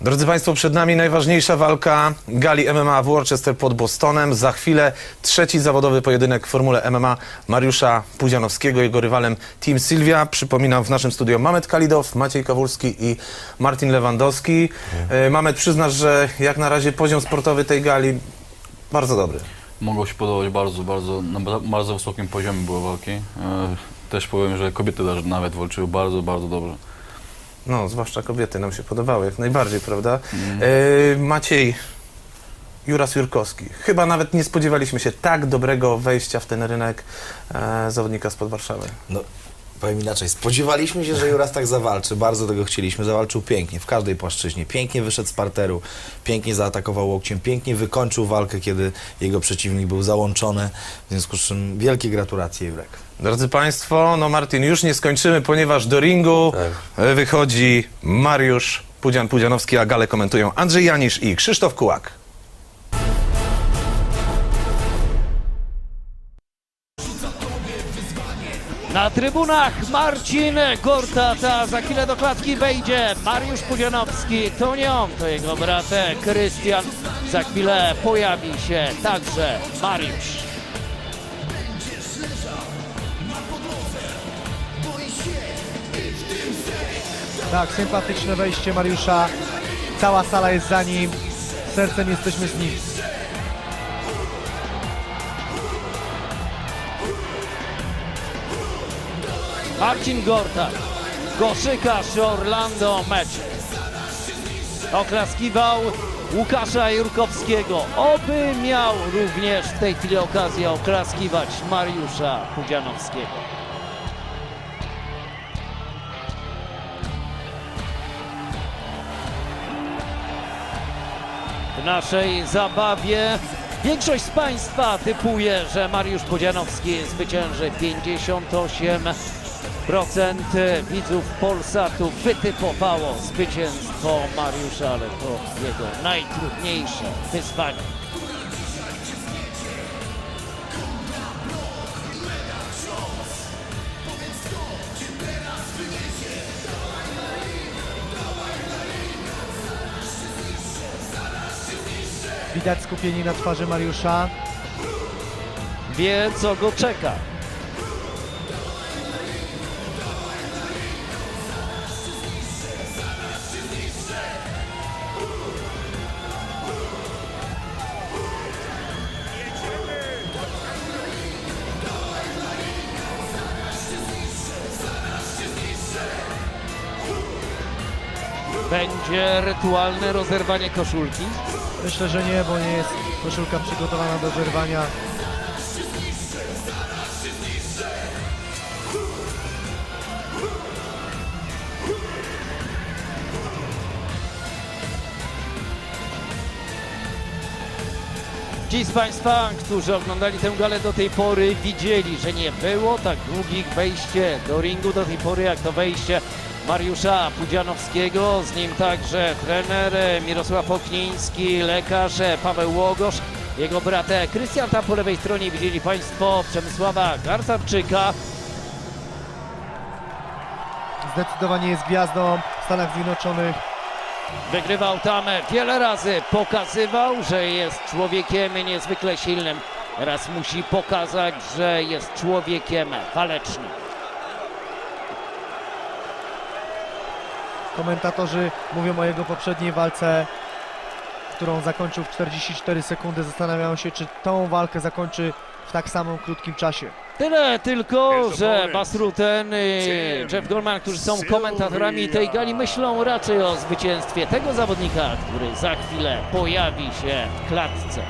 Drodzy Państwo, przed nami najważniejsza walka gali MMA w Worcester pod Bostonem. Za chwilę trzeci zawodowy pojedynek w formule MMA Mariusza Pudzianowskiego. Jego rywalem Team Sylwia. Przypominam, w naszym studio Mamet Kalidow, Maciej Kawulski i Martin Lewandowski. E, Mamet, przyznasz, że jak na razie poziom sportowy tej gali bardzo dobry. Mogło się podobać bardzo, bardzo, na ba- bardzo wysokim poziomie były walki. E, Też powiem, że kobiety nawet walczyły bardzo, bardzo dobrze. No, zwłaszcza kobiety nam się podobały, jak najbardziej, prawda? E, Maciej, Juras Jurkowski. Chyba nawet nie spodziewaliśmy się tak dobrego wejścia w ten rynek e, zawodnika spod Warszawy. No, powiem inaczej. Spodziewaliśmy się, że Juras tak zawalczy. Bardzo tego chcieliśmy. Zawalczył pięknie, w każdej płaszczyźnie. Pięknie wyszedł z parteru, pięknie zaatakował łokciem, pięknie wykończył walkę, kiedy jego przeciwnik był załączony. W związku z czym wielkie gratulacje, Jurek. Drodzy Państwo, no Martin, już nie skończymy, ponieważ do ringu e, wychodzi Mariusz Pudzian-Pudzianowski, a galę komentują Andrzej Janisz i Krzysztof Kułak. Na trybunach Marcin Gortata, za chwilę do klatki wejdzie Mariusz Pudzianowski, to nie on, to jego brat Krystian. Za chwilę pojawi się także Mariusz. Tak, sympatyczne wejście Mariusza. Cała sala jest za nim. Sercem jesteśmy z nim. Marcin Gortat, koszykarz Orlando Magic. Oklaskiwał Łukasza Jurkowskiego. Oby miał również w tej chwili okazję oklaskiwać Mariusza Pudzianowskiego. W naszej zabawie większość z Państwa typuje, że Mariusz Pudzianowski zwycięży 58% widzów Polsatu wytypowało zwycięstwo Mariusza, ale to jego najtrudniejsze wyzwanie. Widać skupienie na twarzy Mariusza. Wie, co go czeka. Będzie rytualne rozerwanie koszulki. Myślę, że nie, bo nie jest koszulka przygotowana do zerwania. Z Państwa, którzy oglądali tę galę do tej pory, widzieli, że nie było tak długich wejście do ringu do tej pory, jak to wejście Mariusza Pudzianowskiego. Z nim także trener Mirosław Okniński, lekarz Paweł Łogosz, jego brat Krystian. Tam po lewej stronie widzieli Państwo Przemysława Garcarczyka. Zdecydowanie jest gwiazdą w Stanach Zjednoczonych. Wygrywał tam wiele razy, pokazywał, że jest człowiekiem niezwykle silnym. Teraz musi pokazać, że jest człowiekiem walecznym. Komentatorzy mówią o jego poprzedniej walce, którą zakończył w 44 sekundy. Zastanawiają się, czy tą walkę zakończy w tak samym krótkim czasie. Tyle tylko, że Basruten i Jeff Gorman, którzy są komentatorami tej gali, myślą raczej o zwycięstwie tego zawodnika, który za chwilę pojawi się w klatce.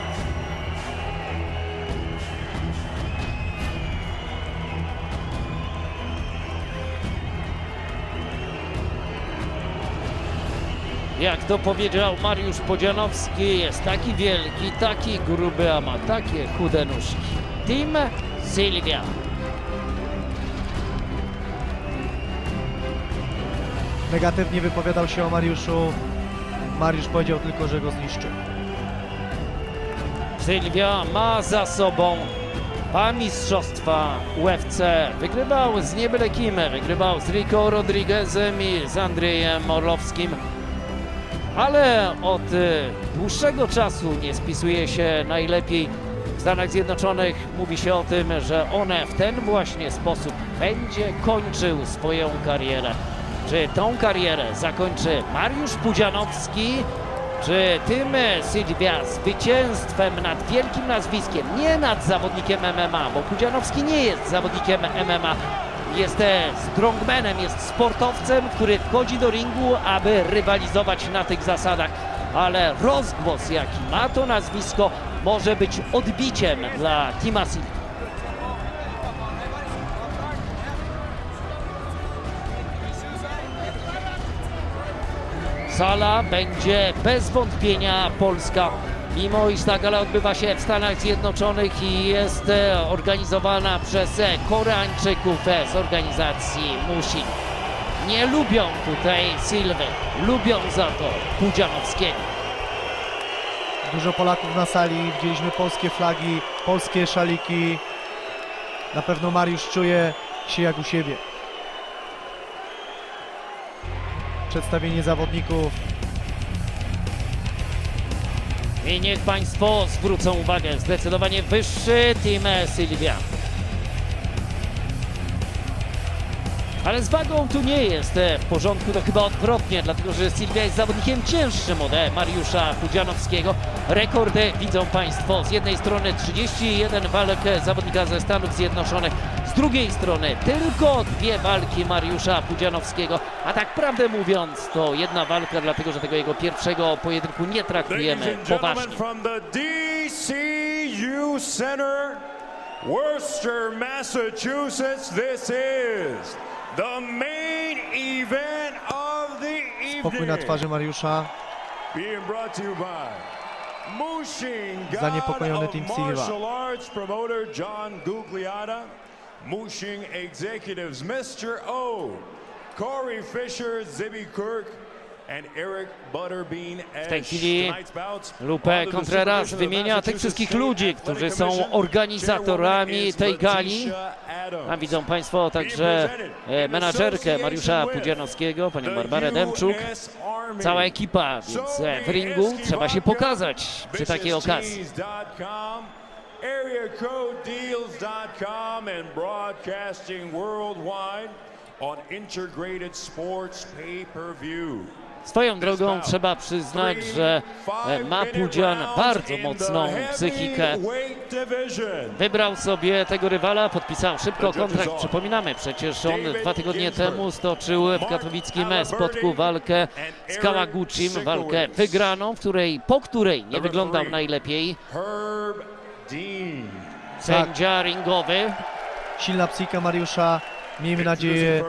Jak to powiedział Mariusz Podzianowski, jest taki wielki, taki gruby, a ma takie chude nóżki. Team Sylwia. Negatywnie wypowiadał się o Mariuszu. Mariusz powiedział tylko, że go zniszczy. Sylwia ma za sobą dwa mistrzostwa UFC. Wygrywał z niebyle kim, wygrywał z Rico Rodriguezem i z Andrzejem Orlowskim. ale od dłuższego czasu nie spisuje się najlepiej w Stanach Zjednoczonych. Mówi się o tym, że on w ten właśnie sposób będzie kończył swoją karierę. Czy tą karierę zakończy Mariusz Pudzianowski, czy tym Sylwia zwycięstwem nad wielkim nazwiskiem, nie nad zawodnikiem MMA, bo Pudzianowski nie jest zawodnikiem MMA, jest e, strongmanem, jest sportowcem, który wchodzi do ringu, aby rywalizować na tych zasadach. Ale rozgłos, jaki ma to nazwisko, może być odbiciem dla Tima. Sala będzie bez wątpienia polska. Mimo iż ta gala odbywa się w Stanach Zjednoczonych i jest e, organizowana przez e, Koreańczyków e, z organizacji Musin. Nie lubią tutaj Sylwy, lubią za to Pudzianowskiego. Dużo Polaków na sali, widzieliśmy polskie flagi, polskie szaliki. Na pewno Mariusz czuje się jak u siebie. Przedstawienie zawodników. I niech Państwo zwrócą uwagę, zdecydowanie wyższy Team Sylwia. Ale z wagą tu nie jest e, w porządku, to chyba odwrotnie, dlatego że Sylwia jest zawodnikiem cięższym od e, Mariusza Pudzianowskiego. Rekordy widzą Państwo z jednej strony 31 walk e, zawodnika ze Stanów Zjednoczonych, z drugiej strony tylko dwie walki Mariusza Pudzianowskiego, a tak prawdę mówiąc to jedna walka, dlatego że tego jego pierwszego pojedynku nie traktujemy poważnie. from the DCU Center, Worcester, Massachusetts, this is the main event of the Pokój na evening. twarzy Mariusza. Being brought to you by Zaniepokojony Team Silva. Martial Arts promoter John Gugliata, Mushin executives Mr. O, Corey Fisher, Zibby Kirk, W tej chwili Lupe Contreras wymienia tych wszystkich ludzi, którzy są organizatorami tej gali. A widzą Państwo także e, menadżerkę Mariusza Pudzianowskiego, panią Barbarę Demczuk. Cała ekipa, więc e, w ringu trzeba się pokazać przy takiej okazji. areacodedeals.com and broadcasting worldwide on integrated sports pay-per-view. Swoją drogą trzeba przyznać, że e, ma Pudzian bardzo mocną psychikę. Wybrał sobie tego rywala, podpisał szybko kontrakt. Przypominamy, przecież on dwa tygodnie temu stoczył w katowickim spotku walkę z Kawaguchim, walkę wygraną, w której, po której nie wyglądał najlepiej. Sędzia ringowy. Silna psychika Mariusza. Miejmy nadzieję,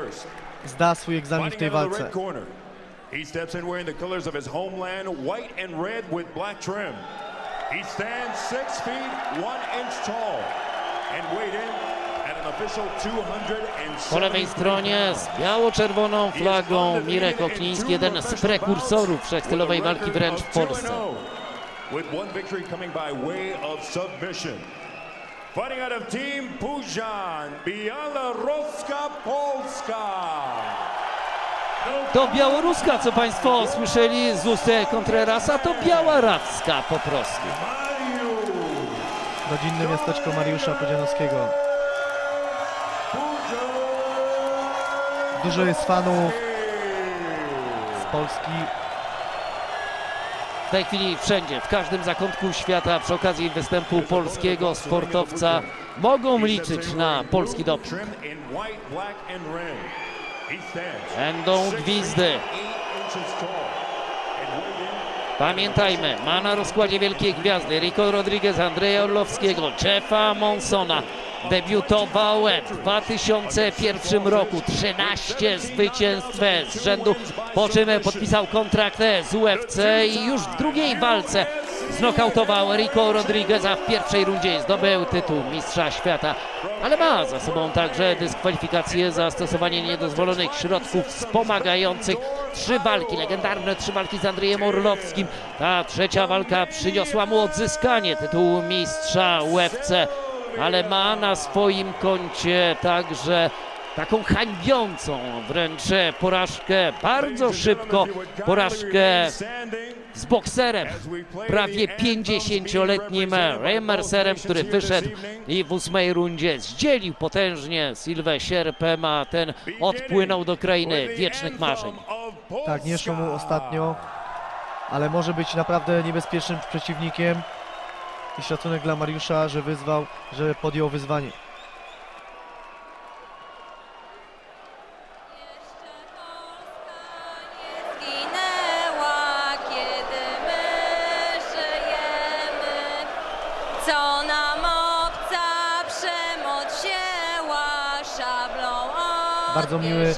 zda swój egzamin w tej walce. He steps in wearing the colors of his homeland, white and red with black trim. He stands six feet one inch tall and weighed in at an official 270 Po lewej stronie z biało-czerwoną flagą Mirek Okliński, jeden z prekursorów wszechstylowej walki wręcz w Polsce. Oh, with one victory coming by way of submission. Fighting out of Team Pujan, Białoruska Polska. To białoruska, co Państwo słyszeli z ust Contrerasa, to białarawska po prostu. Rodzinne miasteczko Mariusza Pudzianowskiego. Dużo jest fanów z Polski. W tej chwili wszędzie, w każdym zakątku świata przy okazji występu polskiego sportowca mogą liczyć na polski doping. Będą gwizdy. Pamiętajmy, ma na rozkładzie wielkie gwiazdy Rico Rodriguez, Andrzeja Orlowskiego, Jeffa Monsona. Debiutował w 2001 roku, 13 zwycięstw z rzędu, po czym podpisał kontrakt z UFC i już w drugiej walce znokautował Rico Rodrigueza w pierwszej rundzie, zdobył tytuł mistrza świata, ale ma za sobą także dyskwalifikację za stosowanie niedozwolonych środków wspomagających. Trzy walki, legendarne trzy walki z Andrzejem Orlowskim. Ta trzecia walka przyniosła mu odzyskanie tytułu mistrza UFC, ale ma na swoim koncie także taką hańbiącą wręcz porażkę, bardzo szybko porażkę z bokserem, prawie 50-letnim Rayem Mercerem, który wyszedł i w ósmej rundzie zdzielił potężnie Sylwę Sierpem, a ten odpłynął do krainy wiecznych marzeń. Tak, nie szło mu ostatnio, ale może być naprawdę niebezpiecznym przeciwnikiem. I szacunek dla Mariusza, że wyzwał, że podjął wyzwanie. Bardzo miły.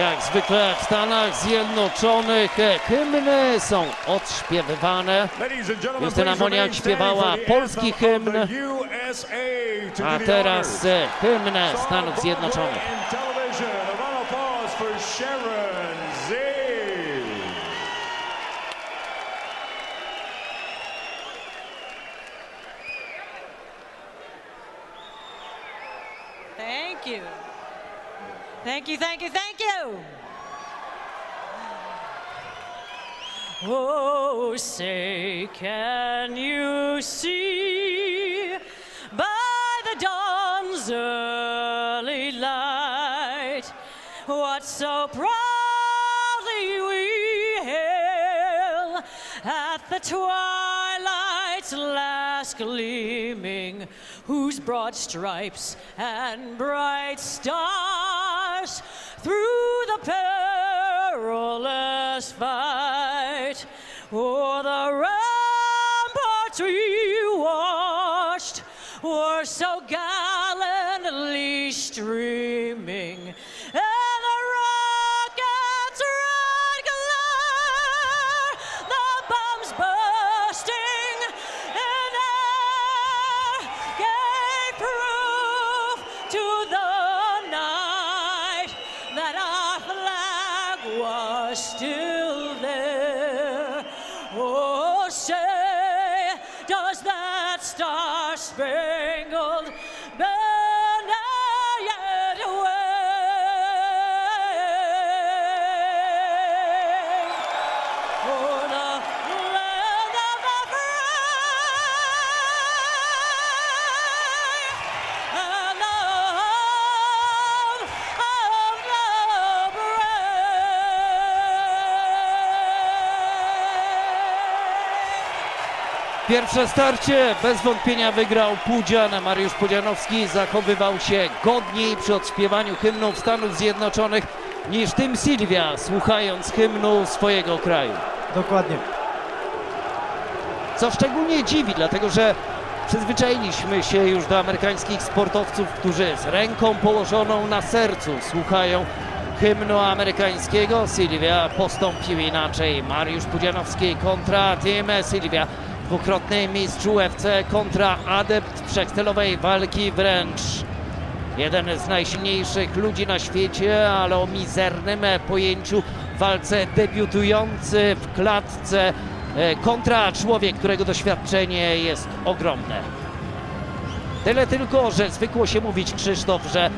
Jak zwykle w Stanach Zjednoczonych e, hymny są odśpiewywane. Justyna Moniak śpiewała polski hymn, a teraz e, hymn Stanów Zjednoczonych. Thank you, thank you, thank you. Oh, say, can you see by the dawn's early light what so proudly we hail at the twilight's last gleaming, whose broad stripes and bright stars through the perilous fight o'er the ramparts we watched were so gallantly streaming, there. Pierwsze starcie bez wątpienia wygrał Pudzian. Mariusz Pudzianowski zachowywał się godniej przy odśpiewaniu hymnów Stanów Zjednoczonych niż Tym Sylwia, słuchając hymnu swojego kraju. Dokładnie. Co szczególnie dziwi, dlatego że przyzwyczailiśmy się już do amerykańskich sportowców, którzy z ręką położoną na sercu słuchają hymnu amerykańskiego. Sylwia postąpił inaczej. Mariusz Pudzianowski kontra Tim Sylwia. Dwukrotny mistrz UFC kontra adept wszechcelowej walki wręcz. Jeden z najsilniejszych ludzi na świecie, ale o mizernym pojęciu walce debiutujący w klatce e, kontra człowiek, którego doświadczenie jest ogromne. Tyle tylko, że zwykło się mówić Krzysztof, że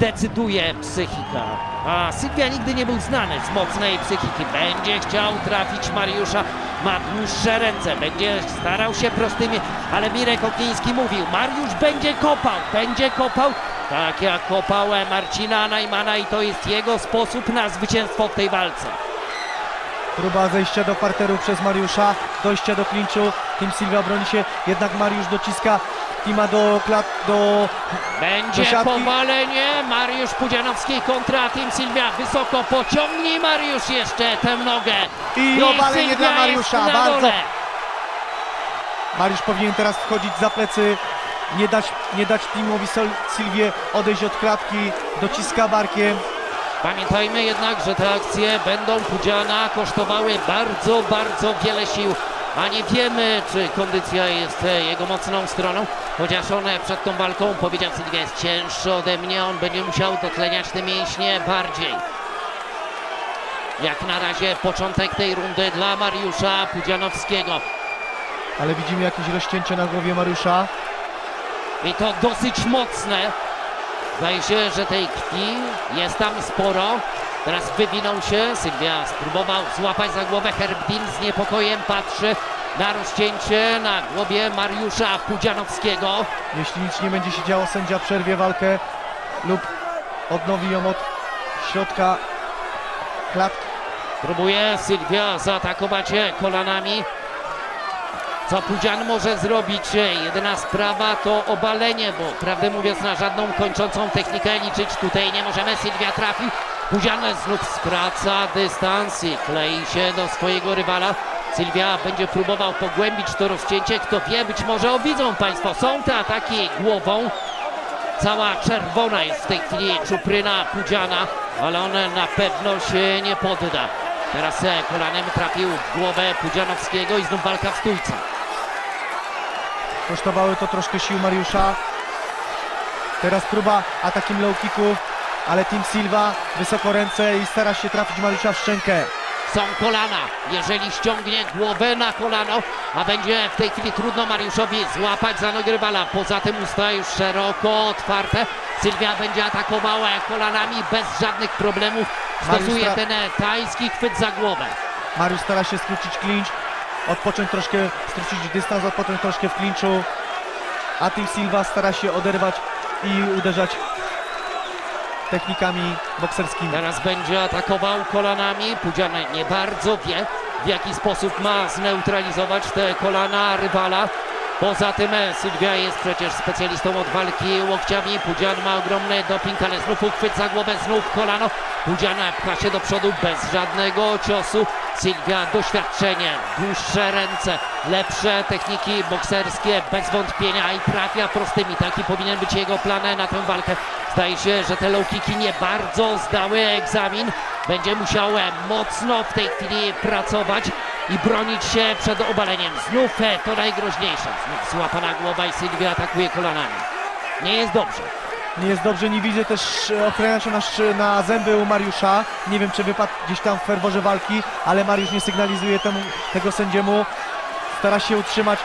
decyduje psychika. A Sylwia nigdy nie był znany z mocnej psychiki. Będzie chciał trafić Mariusza, ma dłuższe ręce, będzie starał się prostymi, ale Mirek Okniński mówił, Mariusz będzie kopał, będzie kopał, tak jak kopał Marcina Najmana i to jest jego sposób na zwycięstwo w tej walce. Próba zejścia do parteru przez Mariusza, dojścia do klinczu. Tim Silva broni się, jednak Mariusz dociska Tima do klat, do... Będzie Do siatki. powalenie. Mariusz Pudzianowski kontra Tim Sylwia. Wysoko pociągnij Mariusz jeszcze tę nogę. I obalenie Sylwia dla Mariusza, na bardzo. dole. Mariusz powinien teraz wchodzić za plecy, nie dać, nie dać Timowi Sylwie odejść od klatki, dociska barkiem. Pamiętajmy jednak, że te akcje będą Pudziana kosztowały bardzo, bardzo wiele sił. A nie wiemy, czy kondycja jest e, jego mocną stroną, chociaż on przed tą walką powiedział Sylwia jest cięższy ode mnie, on będzie musiał dotleniać te mięśnie bardziej. Jak na razie początek tej rundy dla Mariusza Pudzianowskiego. Ale widzimy jakieś rozcięcie na głowie Mariusza. I to dosyć mocne. Zdaje się, że tej krwi jest tam sporo. Teraz wywinął się. Sylwia spróbował złapać za głowę. Herbdin z niepokojem patrzy na rozcięcie na głowie Mariusza Pudzianowskiego. Jeśli nic nie będzie się działo, sędzia przerwie walkę lub odnowi ją od środka klatki. Próbuje Sylwia zaatakować kolanami. Co Pudzian może zrobić? Jedyna sprawa to obalenie, bo prawdę mówiąc na żadną kończącą technikę liczyć tutaj nie możemy. Sylwia trafi. Pudzian znów skraca dystans i klei się do swojego rywala. Sylwia będzie próbował pogłębić to rozcięcie. Kto wie, być może o widzą Państwo, są te ataki głową. Cała czerwona jest w tej chwili czupryna Pudziana, ale on na pewno się nie podda. Teraz e, kolanem trafił w głowę Pudzianowskiego i znów walka w stójce. Kosztowały to troszkę sił Mariusza. Teraz próba atakiem low kicków, ale Tim Silva wysoko ręce i stara się trafić Mariusza w szczękę. Są kolana. Jeżeli ściągnie głowę na kolano, a będzie w tej chwili trudno Mariuszowi złapać za nogę rywala. Poza tym usta już szeroko otwarte. Sylwia będzie atakowała kolanami bez żadnych problemów. Stosuje Mariusz ten tajski chwyt za głowę. Mariusz stara się skrócić clinch, odpocząć troszkę, skrócić dystans, odpocząć troszkę w clinchu. A Tim Silva stara się oderwać i uderzać technikami bokserskimi. Teraz będzie atakował kolanami. Pudzian nie bardzo wie, w jaki sposób ma zneutralizować te kolana rywala. Poza tym e, Sylwia jest przecież specjalistą od walki łokciami. Pudzian ma ogromny doping, ale znów uchwyt za głowę, znów kolano. Pudzian pcha się do przodu bez żadnego ciosu. Sylwia doświadczenie, dłuższe ręce, lepsze techniki bokserskie bez wątpienia i trafia prostymi. Taki powinien być jego plan na tę walkę. Zdaje się, że te low kicki nie bardzo zdały egzamin. Będzie musiał e, mocno w tej chwili pracować i bronić się przed obaleniem. Znów e, to najgroźniejsze. Znów złapana głowa i Sylwia atakuje kolanami. Nie jest dobrze. Nie jest dobrze, nie widzę też e, ochroniarza na, sz- na zęby u Mariusza. Nie wiem, czy wypadł gdzieś tam w ferworze walki, ale Mariusz nie sygnalizuje temu, tego sędziemu. Stara się utrzymać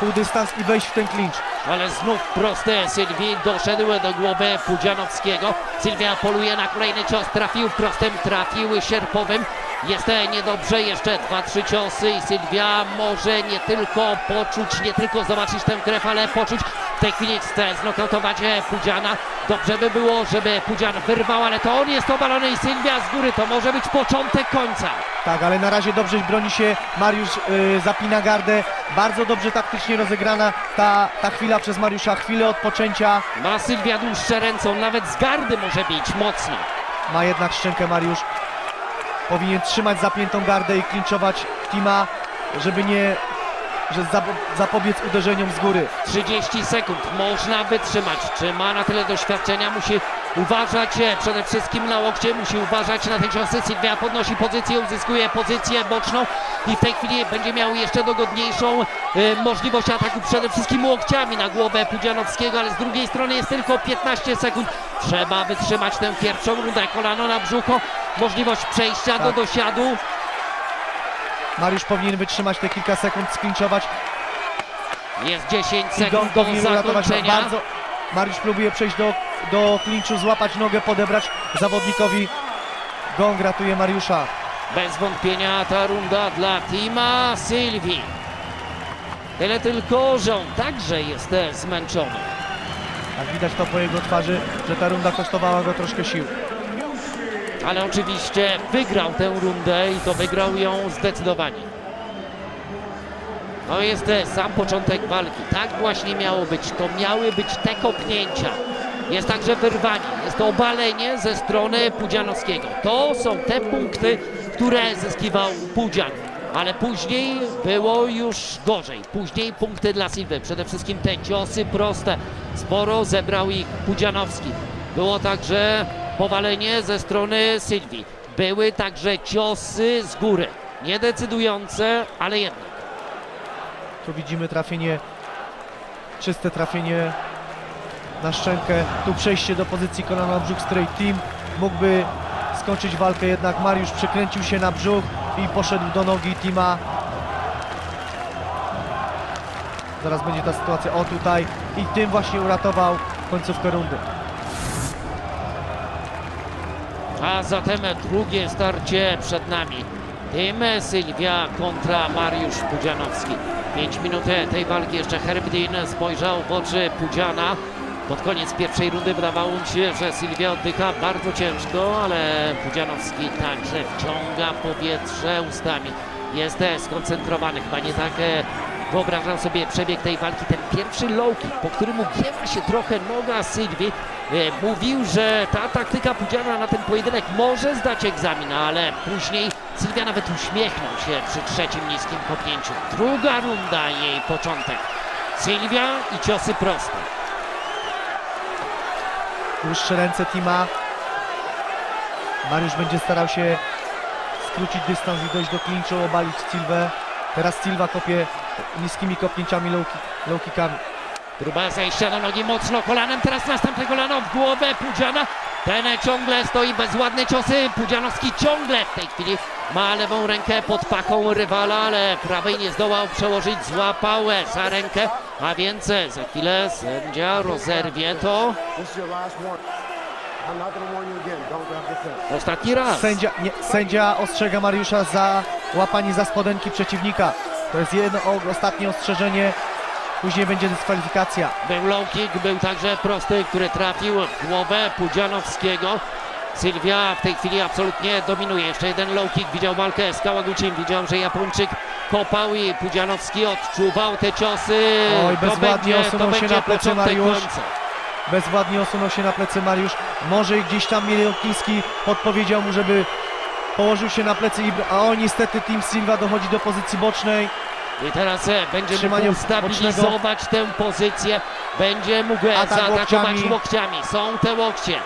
pół dystans i wejść w ten clinch. Ale znów proste Sylwii doszedł do głowy Pudzianowskiego. Sylwia poluje na kolejny cios, trafił prostem, trafił sierpowym. Jest e, niedobrze, jeszcze dwa, trzy ciosy i Sylwia może nie tylko poczuć, nie tylko zobaczyć tę krew, ale poczuć w tej chwili chce znokautować e, Pudziana. Dobrze by było, żeby Pudzian wyrwał, ale to on jest obalony i Sylwia z góry. To może być początek końca. Tak, ale na razie dobrze broni się Mariusz, y, zapina gardę. Bardzo dobrze taktycznie rozegrana ta, ta chwila przez Mariusza, chwilę odpoczęcia. Ma Sylwia dłuższe ręce, on nawet z gardy może bić mocno. Ma jednak szczękę Mariusz. Powinien trzymać zapiętą gardę i klinczować Tima, żeby nie, że zapo- zapobiec uderzeniom z góry. 30 sekund można wytrzymać. Czy ma na tyle doświadczenia? Musi uważać e, przede wszystkim na łokcie, musi uważać na te ciosy. Sylwia podnosi pozycję, uzyskuje pozycję boczną i w tej chwili będzie miał jeszcze dogodniejszą e, możliwość ataku przede wszystkim łokciami na głowę Pudzianowskiego, ale z drugiej strony jest tylko 15 sekund. Trzeba wytrzymać tę pierwszą rundę. Kolano na brzucho, możliwość przejścia do Tak. dosiadu. Mariusz powinien wytrzymać te kilka sekund, sklinczować Jest 10 i sekund do zakończenia. bardzo. Mariusz próbuje przejść do, do klinczu, złapać nogę, podebrać zawodnikowi. Gong ratuje Mariusza. Bez wątpienia ta runda dla Tima Sylwii. Tyle tylko, że on także jest zmęczony. Tak widać to po jego twarzy, że ta runda kosztowała go troszkę sił. Ale oczywiście wygrał tę rundę i to wygrał ją zdecydowanie. To jest e, sam początek walki. Tak właśnie miało być. To miały być te kopnięcia. Jest także wyrwanie, jest to obalenie ze strony Pudzianowskiego. To są te punkty, które zyskiwał Pudzian. ale później było już gorzej. Później punkty dla Silwy, przede wszystkim te ciosy proste. Sporo zebrał ich Pudzianowski. Było także powalenie ze strony Sylwii. Były także ciosy z góry. Niedecydujące, ale jednak. Tu widzimy trafienie, czyste trafienie na szczękę. Tu przejście do pozycji kolana brzuch straight team. Mógłby skończyć walkę, jednak Mariusz przekręcił się na brzuch i poszedł do nogi Tima. Zaraz będzie ta sytuacja, o tutaj. I tym właśnie uratował końcówkę rundy. A zatem drugie starcie przed nami. Tym Sylwia kontra Mariusz Pudzianowski. 5 minut tej walki jeszcze Herbdin spojrzał w oczy Pudziana. Pod koniec pierwszej rundy wydawało mi się, że Sylwia oddycha bardzo ciężko, ale Pudzianowski także wciąga powietrze ustami. Jest skoncentrowany, chyba nie tak e, wyobrażam sobie przebieg tej walki. Ten pierwszy low kick, po którym ugięła się trochę noga Sylwii, e, mówił, że ta taktyka Pudziana na ten pojedynek może zdać egzamin, ale później Sylwia nawet uśmiechnął się przy trzecim niskim kopnięciu. Druga runda jej początek. Sylwia i ciosy proste. Dłuższe ręce Tima. Mariusz będzie starał się skrócić dystans i dojść do klinczu, obalić Silwę. Teraz Silva kopie niskimi kopnięciami low, kick, low kickami. Próba zejścia na nogi mocno kolanem, teraz następne kolano w głowę Pudziana. Ten ciągle stoi bezładne ciosy. Pudzianowski ciągle w tej chwili ma lewą rękę pod paką rywala, ale prawej nie zdołał przełożyć. Złapał za rękę, a więc za chwilę sędzia rozerwie to ostatni raz. Sędzia, nie, sędzia ostrzega Mariusza za łapanie za spodenki przeciwnika. To jest ostatnie ostrzeżenie. Później będzie dyskwalifikacja. Był low kick, był także prosty, który trafił w głowę Pudzianowskiego. Sylwia w tej chwili absolutnie dominuje. Jeszcze jeden low kick, widział walkę z Kałagucim, widział, że Japończyk kopał i Pudzianowski odczuwał te ciosy. Oj, bezładnie będzie, osunął się na plecy Mariusz. końca. Bezładnie osunął się na plecy Mariusz. Może gdzieś tam Mielokiński podpowiedział mu, żeby położył się na plecy, i, a o niestety Team Silva dochodzi do pozycji bocznej. I teraz e, będzie Trzymanie mógł stabilizować tę pozycję. Będzie mógł e, Atak zaatakować łokciami. łokciami. Są te łokcie.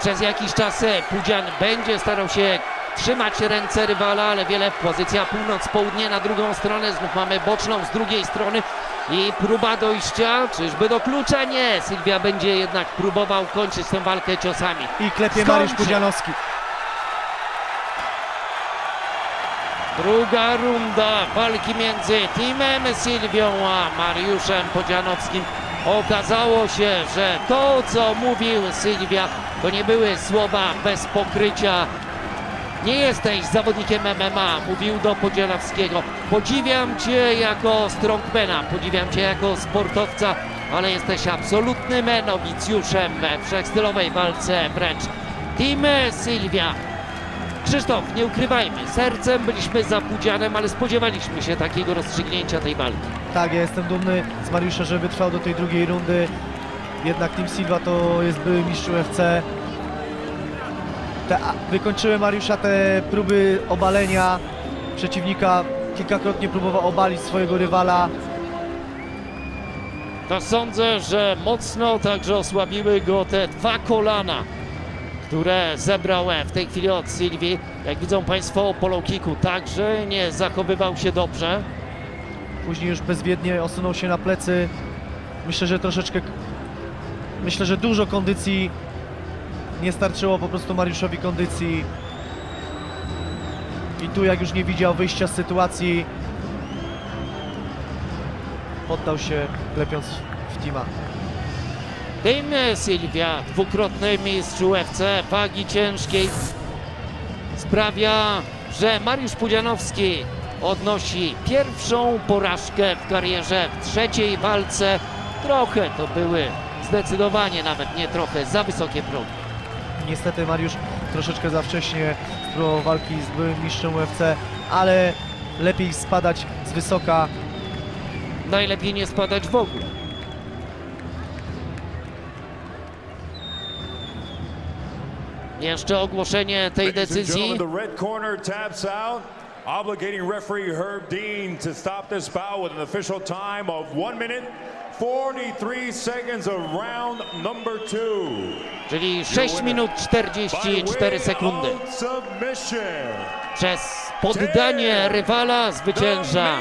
Przez jakiś czas e, Pudzian będzie starał się trzymać ręce rywala, ale wiele pozycja północ-południe na drugą stronę. Znów mamy boczną z drugiej strony i próba dojścia. Czyżby do klucza? Nie. Sylwia będzie jednak próbował kończyć tę walkę ciosami. I klepie Skończy. Mariusz Pudzianowski. Druga runda walki między Timem Sylwią a Mariuszem Podzianowskim. Okazało się, że to co mówił Sylwia to nie były słowa bez pokrycia. Nie jesteś zawodnikiem MMA, mówił do Podzianowskiego. Podziwiam cię jako strongmana, podziwiam cię jako sportowca, ale jesteś absolutnym nowicjuszem we wszechstylowej walce wręcz. Tim Sylwia Krzysztof, nie ukrywajmy, sercem byliśmy za Pudzianem, ale spodziewaliśmy się takiego rozstrzygnięcia tej walki. Tak, ja jestem dumny z Mariusza, że wytrwał do tej drugiej rundy. Jednak Team Silva to jest były mistrz UFC. Te, wykończyły Mariusza te próby obalenia przeciwnika. Kilkakrotnie próbował obalić swojego rywala. To sądzę, że mocno także osłabiły go te dwa kolana, które zebrał w tej chwili od Sylwii. Jak widzą Państwo, po kicku także nie zachowywał się dobrze. Później już bezwiednie osunął się na plecy. Myślę, że troszeczkę. Myślę, że dużo kondycji nie starczyło po prostu Mariuszowi kondycji. I tu, jak już nie widział wyjścia z sytuacji, poddał się, klepiąc w Tima. Tym Sylwia, dwukrotny mistrz UFC wagi ciężkiej, sprawia, że Mariusz Pudzianowski odnosi pierwszą porażkę w karierze w trzeciej walce. Trochę to były, zdecydowanie nawet nie trochę, za wysokie progi. Niestety Mariusz troszeczkę za wcześnie spróbował walki z byłym mistrzem UFC, ale lepiej spadać z wysoka. Najlepiej nie spadać w ogóle. Jeszcze ogłoszenie tej decyzji. obligating referee Herb Dean to stop this bout with an official time of 1 minute 43 seconds of round number 2. Czyli 6 minut By 44 way sekundy. Przez poddanie rywala zwycięża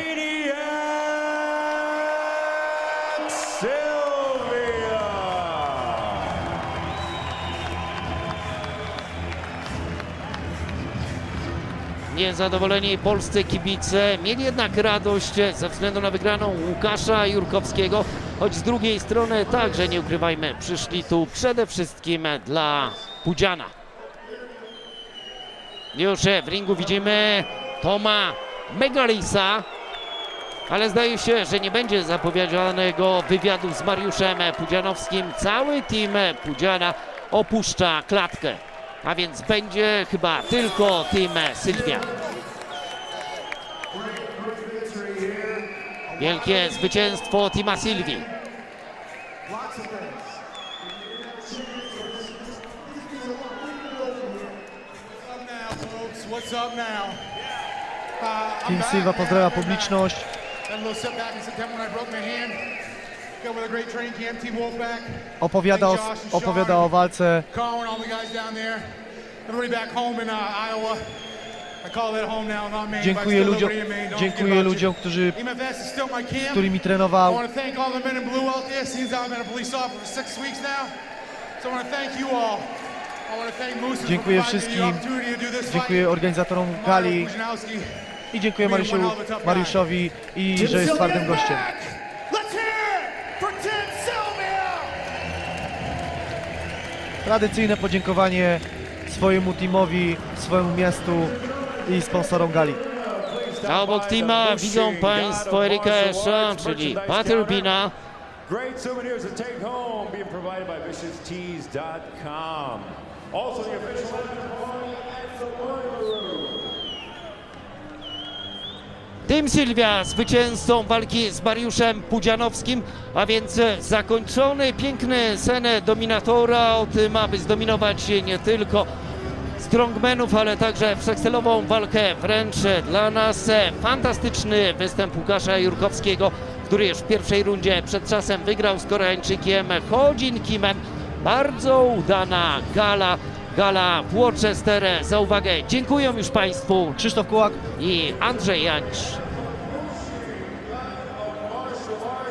Niezadowoleni polscy kibice mieli jednak radość ze względu na wygraną Łukasza Jurkowskiego, choć z drugiej strony także nie ukrywajmy, przyszli tu przede wszystkim dla Pudziana. Już w ringu widzimy Toma Megalisa, ale zdaje się, że nie będzie zapowiedzianego wywiadu z Mariuszem Pudzianowskim. Cały team Pudziana opuszcza klatkę, a więc będzie chyba tylko team Sylwia. Wielkie zwycięstwo Tima Sylwii. What's up now? I'm Team back, Silva pozdrawia publiczność. Opowiada o, opowiada o walce. Uh. Dziękuję ludziom, dziękuję ludziom, którzy, camp. którymi trenował. Dziękuję wszystkim. Dziękuję organizatorom gali. I dziękuję Mariuszu, Mariuszowi i że jest twardym gościem. Tradycyjne podziękowanie swojemu teamowi, swojemu miastu i sponsorom gali. A obok teama widzą Państwo Erika Esza, czyli Butterbina. Great souvenirs to take home being provided by ViciousTees.com. Also the official Tym Sylwia zwycięzcą walki z Mariuszem Pudzianowskim, a więc zakończony piękny sen dominatora o tym, aby zdominować nie tylko strongmenów, ale także wszechcelową walkę wręcz dla nas. Fantastyczny występ Łukasza Jurkowskiego, który już w pierwszej rundzie przed czasem wygrał z Koreańczykiem Chodzin Kimem. Bardzo udana gala, gala Worcester. Za uwagę dziękuję już Państwu Krzysztof Kułak, i Andrzej Janicz.